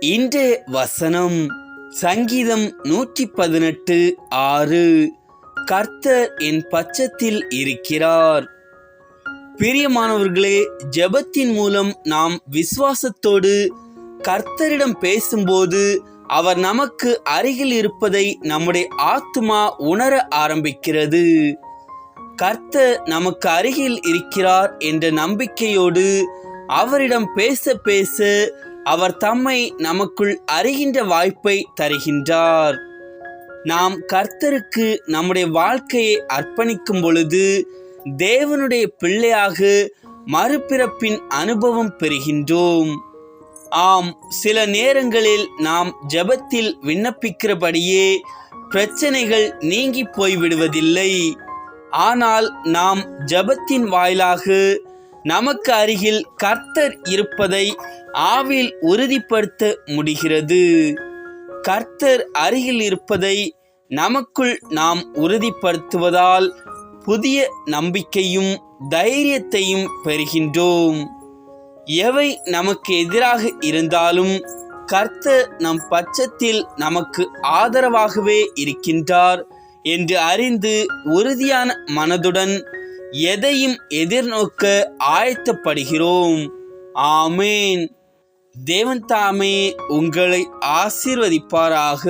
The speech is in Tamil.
இன்று வசனம் சங்கீதம் நூற்றி பதினெட்டு ஆறு. கர்த்தர் என் பட்சத்தில் இருக்கிறார். பிரியமானவர்களே ஜெபத்தின் மூலம் நாம் விசுவாசத்தோடு கர்த்தரிடம் பேசும்போது அவர் நமக்கு அருகில் இருப்பதை நம்முடைய ஆத்மா உணர ஆரம்பிக்கிறது. கர்த்தர் நமக்கு அருகில் இருக்கிறார் என்ற நம்பிக்கையோடு அவரிடம் பேச பேச அவர் தம்மை நமக்குள் அறிகின்ற வாய்ப்பை தருகின்றார். நாம் கர்த்தருக்கு நம்முடைய வாழ்க்கையை அர்ப்பணிக்கும் பொழுது தேவனுடைய பிள்ளையாக மறுபிறப்பின் அனுபவம் பெறுகின்றோம். ஆம் சில நேரங்களில் நாம் ஜெபத்தில் விண்ணப்பிக்கிறபடியே பிரச்சனைகள் நீங்கி போய்விடுவதில்லை. ஆனால் நாம் ஜெபத்தின் வாயிலாக நமக்கு அருகில் கர்த்தர் இருப்பதை ஆவில் உறுதிப்படுத்த முடிகிறது. கர்த்தர் அருகில் இருப்பதை நமக்குள் நாம் உறுதிப்படுத்துவதால் புதிய நம்பிக்கையும் தைரியத்தையும் பெறுகின்றோம். எவை நமக்கு எதிராக இருந்தாலும் கர்த்தர் நம் பட்சத்தில் நமக்கு ஆதரவாகவே இருக்கின்றார் என்று அறிந்து உறுதியான மனதுடன் எதையும் எதிர்நோக்க ஆயத்தப்படுகிறோம். ஆமேன். தேவன் தாமே உங்களை ஆசீர்வதிப்பாராக.